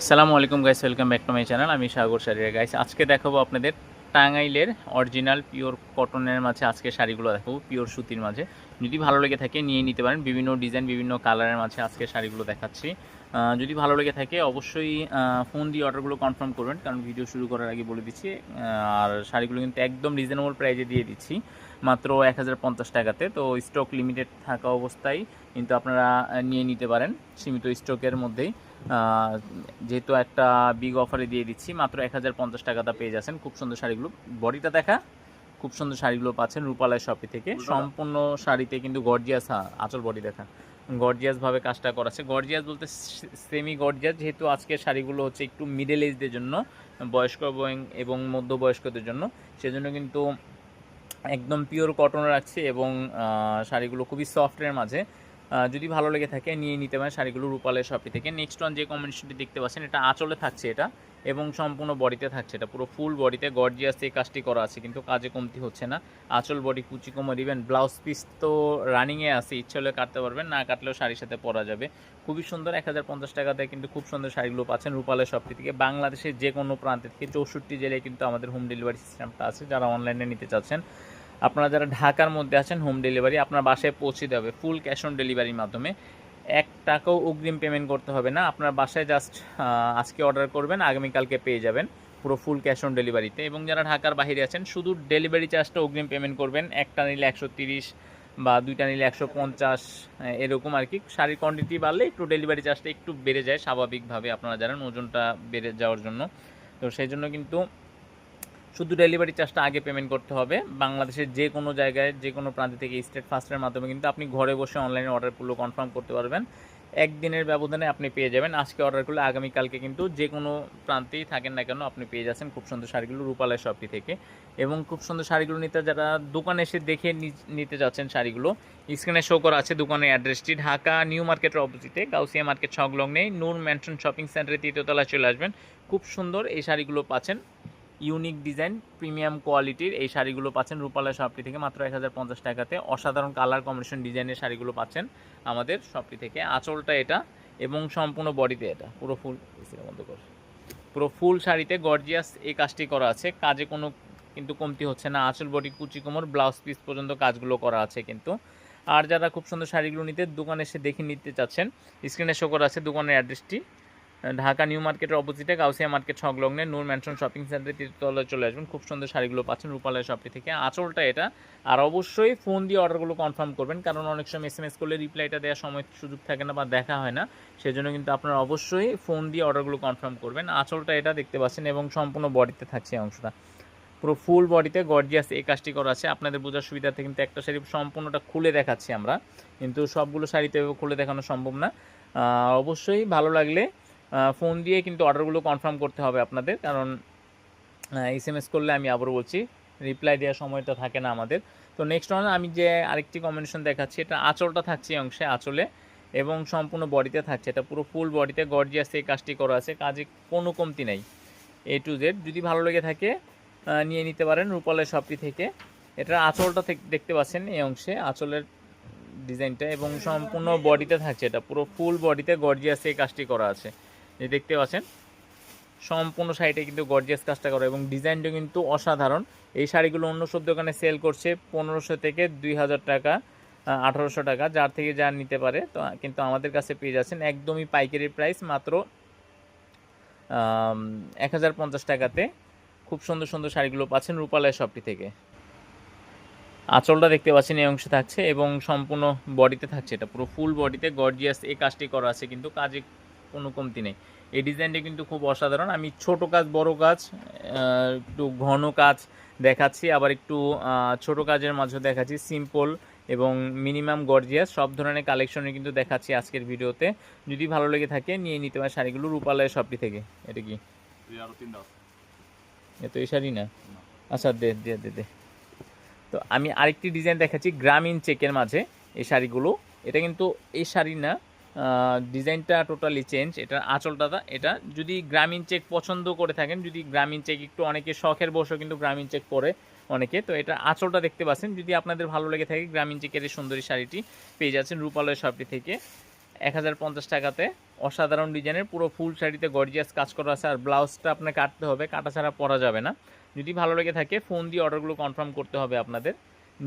আসসালামু আলাইকুম guys welcome back to my channel আমি সাগর শাড়ির গাইস আজকে দেখাবো আপনাদের টাঙ্গাইলের অরিজিনাল পিওর কটনের মাঝে আজকে শাড়িগুলো দেখাবো পিওর সুতির মাঝে। যদি ভালো লেগে থাকে নিয়ে নিতে পারেন। বিভিন্ন ডিজাইন, বিভিন্ন কালারের মাঝে আজকে শাড়িগুলো দেখাচ্ছি। যদি ভালো লেগে থাকে অবশ্যই ফোন দিয়ে অর্ডারগুলো কনফার্ম করবেন, কারণ ভিডিও শুরু করার আগে বলে দিচ্ছি আর শাড়িগুলো কিন্তু একদম রিজনেবল প্রাইজে দিয়ে দিচ্ছি, মাত্র এক হাজার পঞ্চাশ টাকাতে। তো স্টক লিমিটেড থাকা অবস্থায় কিন্তু আপনারা নিয়ে নিতে পারেন সীমিত স্টকের মধ্যেই। যেহেতু একটা বিগ অফারে দিয়ে দিচ্ছি, মাত্র এক হাজার পঞ্চাশ টাকাটা পেয়ে যাচ্ছেন। খুব সুন্দর শাড়িগুলো। বডিটা দেখা। খুব সুন্দর শাড়িগুলো পাচ্ছেন রূপালয় শপি থেকে। সম্পূর্ণ শাড়িতে কিন্তু গর্জিয়াস হ্যাঁ আচল বডি দেখা গর্জিয়াস ভাবে কাজটা করাছে গর্জিয়াস বলতে সেমি গর্জিয়াস যেহেতু আজকের শাড়িগুলো হচ্ছে একটু মিডল এজদের জন্য বয়স্ক এবং- এবং মধ্যবয়স্কদের জন্য। সেজন্য কিন্তু একদম পিওর কটন রাখছে এবং শাড়িগুলো খুবই সফটের মাঝে। যদি ভালো লেগে থাকে, নিয়ে নিতে পারেন শাড়িগুলো রূপালের শপি থেকে। নেক্সট ওয়ান যে কম্বিনেশনটি দেখতে পাচ্ছেন, এটা আঁচলে থাকছে এটা এবং সম্পূর্ণ বডিতে থাকছে এটা। পুরো ফুল বডিতে গর্জিয়াস এই কাজটি করা আছে, কিন্তু কাজে কমতি হচ্ছে না। আঁচল বডি কুচি কোমর ইভেন ব্লাউজ পিস তো রানিংয়ে আছে, ইচ্ছে হলে কাটতে পারবেন, না কাটলেও শাড়ির সাথে পরা যাবে। খুবই সুন্দর, এক হাজার পঞ্চাশ টাকাতে কিন্তু খুব সুন্দর শাড়িগুলো পাচ্ছেন রূপালের শপটি থেকে। বাংলাদেশের যে কোনো প্রান্তে থেকে চৌষট্টি জেলায় কিন্তু আমাদের হোম ডেলিভারি সিস্টেমটা আছে, যারা অনলাইনে নিতে চাচ্ছেন। আপনারা যারা ঢাকার মধ্যে আছেন হোম ডেলিভারি আপনার বাসায় পৌঁছে দেবে ফুল ক্যাশ অন ডেলিভারির মাধ্যমে। এক টাকাও অগ্রিম পেমেন্ট করতে হবে না। আপনার বাসায় জাস্ট আজকে অর্ডার করবেন, আগামীকালকে পেয়ে যাবেন পুরো ফুল ক্যাশ অন ডেলিভারিতে এবং যারা ঢাকার বাইরে আছেন, শুধু ডেলিভারি চার্জটা অগ্রিম পেমেন্ট করবেন। একটা নিলে একশো তিরিশ বা দুইটা নিলে একশো পঞ্চাশ এরকম আর কি। শাড়ির কোয়ান্টিটি বাড়লে একটু ডেলিভারি চার্জটা একটু বেড়ে যায়, স্বাভাবিকভাবে আপনারা জানেন, ওজনটা বেড়ে যাওয়ার জন্য। তো সেই জন্য কিন্তু শুধু ডেলিভারি চার্জটা আগে পেমেন্ট করতে হবে। বাংলাদেশের যে কোনো জায়গায়, যে কোনো প্রান্ত থেকে স্টেট ফাস্টের মাধ্যমে কিন্তু আপনি ঘরে বসে অনলাইনে অর্ডারগুলো কনফার্ম করতে পারবেন। একদিনের ব্যবধানে আপনি পেয়ে যাবেন। আজকে অর্ডার করলে আগামীকালকে কিন্তু যে কোনো প্রান্তেই থাকেন না কেন আপনি পেয়ে যাচ্ছেন খুব সুন্দর শাড়িগুলো রূপালয় শপটি থেকে। এবং খুব সুন্দর শাড়িগুলো নিতে যারা দোকানে এসে দেখে নিতে যাচ্ছেন শাড়িগুলো স্ক্রিনে শো করা আছে দোকানের অ্যাড্রেসটি ঢাকা নিউ মার্কেটের অপোজিটে গাউসিয়া মার্কেট সংলগ্নেই নূর ম্যানশন শপিং সেন্টারে তৃতীয়তলায় চলে আসবেন। খুব সুন্দর এই শাড়িগুলো পাচ্ছেন। ইউনিক ডিজাইন, প্রিমিয়াম কোয়ালিটির। এই শাড়িগুলো পাচ্ছেন রূপালয় শপটি থেকে মাত্র এক হাজার পঞ্চাশ টাকাতে। অসাধারণ কালার কম্বিনেশন ডিজাইনের শাড়িগুলো পাচ্ছেন আমাদের শপটি থেকে। আঁচলটা এটা এবং সম্পূর্ণ বডিতে এটা। পুরো ফুল বন্ধ কর। পুরো ফুল শাড়িতে গর্জিয়াস এই কাজটি করা আছে। কাজে কোনো কিন্তু কমতি হচ্ছে না। আঁচল, বডি, কুচি, কোমর ব্লাউজ পিস পর্যন্ত কাজগুলো করা আছে কিন্তু। আর যারা খুব সুন্দর শাড়িগুলো নিতে দোকানে এসে দেখে নিতে চাচ্ছেন স্ক্রিনে শো করা আছে দোকানের অ্যাড্রেসটি ঢাকা নিউ মার্কেটের অপোজিটে গাউসিয়া মার্কেট সংলগ্নে নূর ম্যানশন শপিং সেন্টারে তৃতীয়তলায় চলে আসবেন। খুব সুন্দর শাড়িগুলো পাচ্ছেন রূপালয় শপটি থেকে। আঁচলটা এটা। আর অবশ্যই ফোন দিয়ে অর্ডারগুলো কনফার্ম করবেন, কারণ অনেক সময় এস এম এস করলে রিপ্লাইটা দেওয়ার সময় সুযোগ থাকে না বা দেখা হয় না। সেজন্য কিন্তু আপনারা অবশ্যই ফোন দিয়ে অর্ডারগুলো কনফার্ম করবেন। আঁচলটা এটা দেখতে পাচ্ছেন এবং সম্পূর্ণ বডিতে থাকছে অংশটা। পুরো ফুল বডিতে গর্জিয়াস এই কাজটি করা আছে। আপনাদের বোঝার সুবিধার্থে কিন্তু একটা শাড়ি সম্পূর্ণটা খুলে দেখাচ্ছি আমরা। কিন্তু সবগুলো শাড়িতে খুলে দেখানো সম্ভব না। অবশ্যই ভালো লাগলে ফোন দিয়ে কিন্তু অর্ডারগুলো কনফার্ম করতে হবে আপনাদের। কারণ এস এম এস করলে আমি আবারও বলছি রিপ্লাই দেওয়ার সময়টা থাকে না আমাদের। তো নেক্সট ওয়ান আমি যে আরেকটি কম্বিনেশন দেখাচ্ছি, এটা আঁচলটা থাকছে এই অংশে, আঁচলে। এবং সম্পূর্ণ বডিতে থাকছে, এটা পুরো ফুল বডিতে গর্জিয়াস এই কাজটি করা আছে, কাজে কোনো কমতি নাই। এ টু জেড যদি ভালো লেগে থাকে নিয়ে নিতে পারেন রূপালের শপটি থেকে। এটার আঁচলটা দেখতে পাচ্ছেন এই অংশে, আঁচলের ডিজাইনটা এবং সম্পূর্ণ বডিতে থাকছে, এটা পুরো ফুল বডিতে গর্জিয়াস এই কাজটি করা আছে। যে দেখতে পাচ্ছেন? সম্পূর্ণ শাড়িটা কিন্তু গর্জিয়াস কাজটা করা এবং ডিজাইনটা কিন্তু অসাধারণ। এই শাড়িগুলো অন্য সব দোকানে সেল করছে পনেরোশো থেকে দুই হাজার টাকা আঠারোশো টাকা, যার থেকে যা নিতে পারে। তো, কিন্তু আমাদের কাছে পেয়ে যাচ্ছেন একদমই পাইকারি প্রাইস মাত্র এক হাজার পঞ্চাশ টাকাতে। খুব সুন্দর সুন্দর শাড়িগুলো পাচ্ছেন রূপালয় শপটি থেকে। আঁচলটা দেখতে পাচ্ছেন এই অংশে থাকছে এবং সম্পূর্ণ বডিতে থাকছে এটা। পুরো ফুল বডিতে গর্জিয়াস এই কাজটি করা আছে, কিন্তু কাজে কোনো কমতি নেই। এই ডিজাইনটা কিন্তু খুব অসাধারণ। আমি ছোট কাজ বড় কাজ একটু ঘন কাজ দেখাচ্ছি আবার একটু ছোট কাজের মাঝে দেখাচ্ছি। সিম্পল এবং মিনিমাম গর্জিয়াস সব ধরনের কালেকশনে কিন্তু দেখাচ্ছি আজকের ভিডিওতে। যদি ভালো লেগে থাকে নিয়ে নিতে পারে শাড়িগুলো রূপালয় শপটি থেকে। এটা কি? এ তো এই শাড়ি না। আচ্ছা দে দে দে দে। তো আমি আরেকটি ডিজাইন দেখাচ্ছি গ্রামীণ চেকের মাঝে এই শাড়িগুলো। এটা কিন্তু এই শাড়ি না ডিজাইনটা টোটালি চেঞ্জ এটা আঁচলটা এটা যদি গ্রামীণ চেক পছন্দ করে থাকেন, যদি গ্রামীণ চেক একটু অনেকে শখের বসেও কিন্তু গ্রামীণ চেক পরে অনেকে, তো এটা আঁচলটা দেখতে পাচ্ছেন। যদি আপনাদের ভালো লেগে থাকে, গ্রামীণ চেকের এই সুন্দরী শাড়িটি পেয়ে যাচ্ছেন রূপালয় শপটি থেকে। এক হাজার পঞ্চাশ টাকাতে অসাধারণ ডিজাইনের, পুরো ফুল শাড়িতে গর্জিয়াস কাজ করা আছে। আর ব্লাউজটা আপনার কাটতে হবে, কাটা ছাড়া পরা যাবে না। যদি ভালো লেগে থাকে ফোন দিয়ে অর্ডারগুলো কনফার্ম করতে হবে আপনাদের।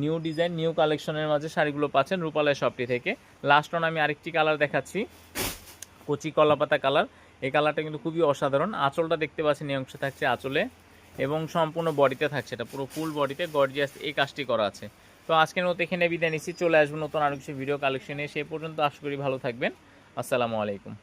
নিউ ডিজাইন, নিউ কালেকশনের মাঝে শাড়িগুলো পাচ্ছেন রূপালয় শপটি থেকে। লাস্ট অন আমি আরেকটি কালার দেখাচ্ছি, কচি কলাপাতা কালার এই কালারটা কিন্তু খুবই অসাধারণ। আঁচলটা দেখতে পাচ্ছেন, এই অংশে থাকছে আঁচলে এবং সম্পূর্ণ বডিতে থাকছে এটা। পুরো ফুল বডিতে গর্জিয়াস এই কাজটি করা আছে। তো আজকের মতো এখানে বিদায় নিচ্ছি। চলে আসব নতুন আরও কিছু ভিডিও কালেকশনে সে পর্যন্ত আশা করি ভালো থাকবেন। আসসালামু আলাইকুম।